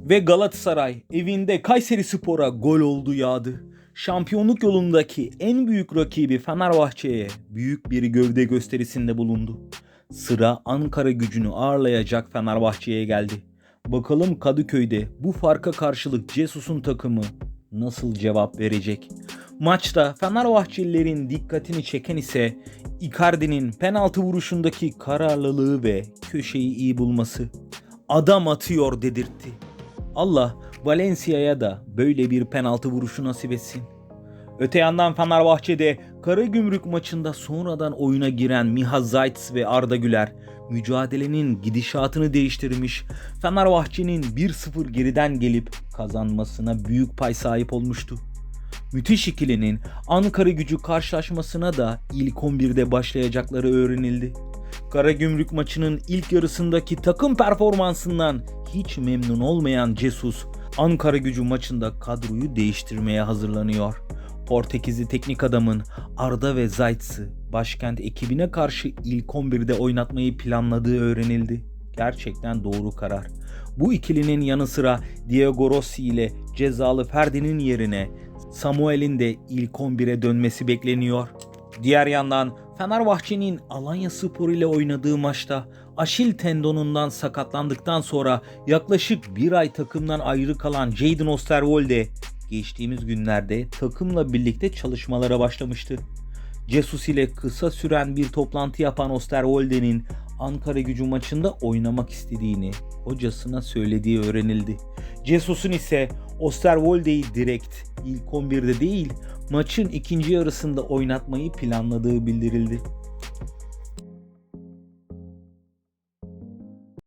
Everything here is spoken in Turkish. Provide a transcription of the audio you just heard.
Ve Galatasaray evinde Kayseri Spor'a gol oldu yağdı. Şampiyonluk yolundaki en büyük rakibi Fenerbahçe'ye büyük bir gövde gösterisinde bulundu. Sıra Ankara gücünü ağırlayacak Fenerbahçe'ye geldi. Bakalım Kadıköy'de bu farka karşılık Cesus'un takımı nasıl cevap verecek? Maçta Fenerbahçelilerin dikkatini çeken ise Icardi'nin penaltı vuruşundaki kararlılığı ve köşeyi iyi bulması. Adam atıyor dedirtti. Allah Valencia'ya da böyle bir penaltı vuruşu nasip etsin. Öte yandan Fenerbahçe'de Karagümrük maçında sonradan oyuna giren Miha Zayt ve Arda Güler mücadelenin gidişatını değiştirmiş. Fenerbahçe'nin 1-0 geriden gelip kazanmasına büyük pay sahip olmuştu. Müthiş ikilinin Ankara gücü karşılaşmasına da ilk 11'de başlayacakları öğrenildi. Karagümrük maçının ilk yarısındaki takım performansından hiç memnun olmayan Jesus, Ankara gücü maçında kadroyu değiştirmeye hazırlanıyor. Portekizli teknik adamın Arda ve Zayt'sı başkent ekibine karşı ilk 11'de oynatmayı planladığı öğrenildi. Gerçekten doğru karar. Bu ikilinin yanı sıra Diego Rossi ile cezalı Ferdi'nin yerine Samuel'in de ilk 11'e dönmesi bekleniyor. Diğer yandan Fenerbahçe'nin Alanya Spor ile oynadığı maçta Aşil tendonundan sakatlandıktan sonra yaklaşık bir ay takımdan ayrı kalan Jadon Osterwolde geçtiğimiz günlerde takımla birlikte çalışmalara başlamıştı. Jesus ile kısa süren bir toplantı yapan Osterwolde'nin Ankara gücü maçında oynamak istediğini hocasına söylediği öğrenildi. Jesus'un ise Osterwolde'yi direkt ilk 11'de değil maçın ikinci yarısında oynatmayı planladığı bildirildi.